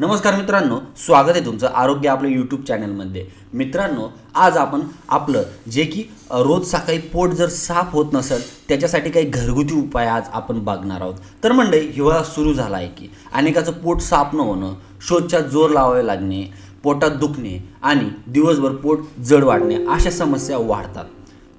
नमस्कार मित्रांनो स्वागत आहे तुमचं आरोग्य आपल्या यूट्यूब चॅनलमध्ये मित्रांनो आज आपण आपलं जे की रोज सकाळी पोट जर साफ होत नसेल त्याच्यासाठी काही घरगुती उपाय आज आपण बघणार आहोत. तर मंडळी हिवाळा सुरू झाला आहे की अनेकाचं पोट साफ न होणं शोधच्या जोर लावावे लागणे पोटात दुखणे आणि दिवसभर पोट जड वाढणे अशा समस्या वाढतात.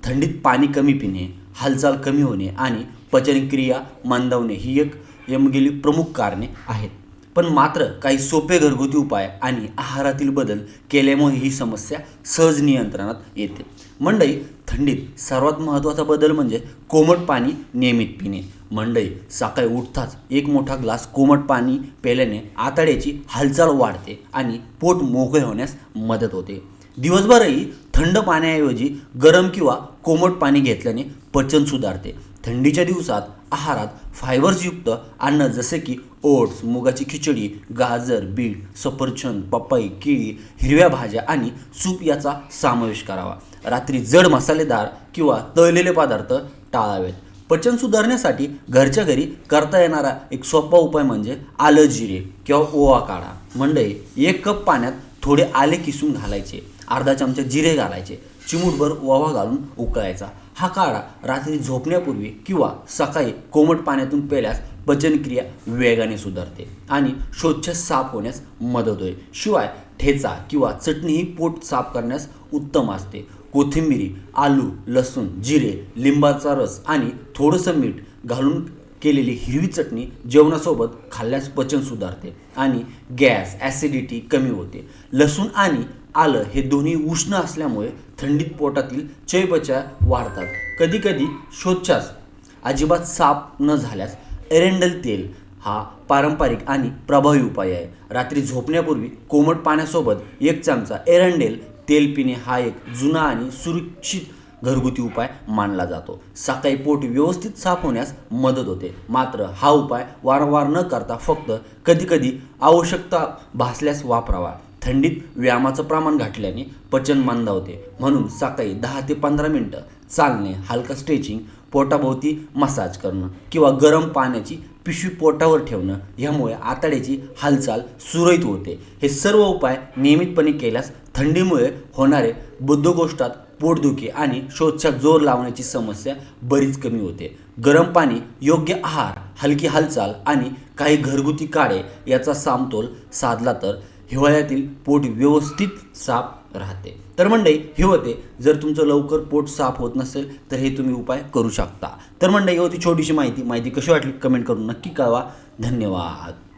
थंडीत पाणी कमी पिणे हालचाल कमी होणे आणि पचनक्रिया मंदावणे ही एक यमगेली प्रमुख कारणे आहेत. पण मात्र काही सोपे घरगुती उपाय आणि आहारातील बदल केल्यामुळे ही समस्या सहज नियंत्रणात येते. मंडई थंडीत सर्वात महत्त्वाचा बदल म्हणजे कोमट पाणी नियमित पिणे. मंडई सकाळी उठताच एक मोठा ग्लास कोमट पाणी प्यायल्याने आतड्याची हालचाल वाढते आणि पोट मोकळे होण्यास मदत होते. दिवसभरही थंड पाण्याऐवजी गरम किंवा कोमट पाणी घेतल्याने पचन सुधारते. थंडीच्या दिवसात आहारात फायबर्सयुक्त अन्न जसे की ओट्स मुगाची खिचडी गाजर बीट सफरचंद पपई केळी हिरव्या भाज्या आणि सूप याचा समावेश करावा. रात्री जड मसालेदार किंवा तळलेले पदार्थ टाळावेत. पचन सुधारण्यासाठी घरच्या घरी करता येणारा एक सोपा उपाय म्हणजे आलं जिरे किंवा ओवा काढा. मंडई एक कप पाण्यात थोडे आले किसून घालायचे. अर्धा चमचा जिरे घालायचे. चिमूटभर ओवा घालून उकळायचा. हा काढा. रात्री झोपण्यापूर्वी किंवा सकाळी कोमट पाण्यातून प्यायल्यास पचनक्रिया वेगाने सुधारते आणि शोच्छ साफ होण्यास मदत होईल. शिवाय ठेचा किंवा चटणी ही पोट साफ करण्यास उत्तम असते. कोथिंबिरी आलू लसूण जिरे लिंबाचा रस आणि थोडंसं मीठ घालून केलेली हिरवी चटणी जेवणासोबत खाल्ल्यास पचन सुधारते आणि गॅस ॲसिडिटी कमी होते. लसूण आणि आलं हे दोन्ही उष्ण असल्यामुळे थंडीत पोटातील चयपचय वाढतात. कधीकधी शोच्छास अजिबात साफ न झाल्यास एरेंडल तेल हा पारंपरिक आणि प्रभावी उपाय आहे. रात्री झोपण्यापूर्वी कोमट पाण्यासोबत एक चमचा एरंडेल तेल पिणे हा एक जुना आणि सुरक्षित घरगुती उपाय मानला जातो. सकाळी पोट व्यवस्थित साफ होण्यास मदत होते. मात्र हा उपाय वारंवार न करता फक्त कधीकधी आवश्यकता भासल्यास वापरावा. थंडीत व्यायामाचं प्रमाण घातल्याने पचन मंदावते म्हणून सकाळी दहा ते पंधरा मिनटं चालणे हलका स्ट्रेचिंग पोटाभोवती मसाज करणं किंवा गरम पाण्याची पिशवी पोटावर ठेवणं ह्यामुळे आतड्याची हालचाल सुरळीत होते. हे सर्व उपाय नियमितपणे केल्यास थंडीमुळे होणारे बुद्धगोष्ठात पोटदुखी आणि शोधचा जोर लावण्याची समस्या बरीच कमी होते. गरम पाणी योग्य आहार हलकी हालचाल आणि काही घरगुती काळे याचा समतोल साधला तर हिवाळ्यातील पोट व्यवस्थित साफ राहते. तर मंडई हे होते. जर तुमचं लवकर पोट साफ होत नसेल तर हे तुम्ही उपाय करू शकता. तर मंडई ही होती छोटीशी माहिती. माहिती कशी वाटली? कमेंट करून नक्की कळवा. धन्यवाद.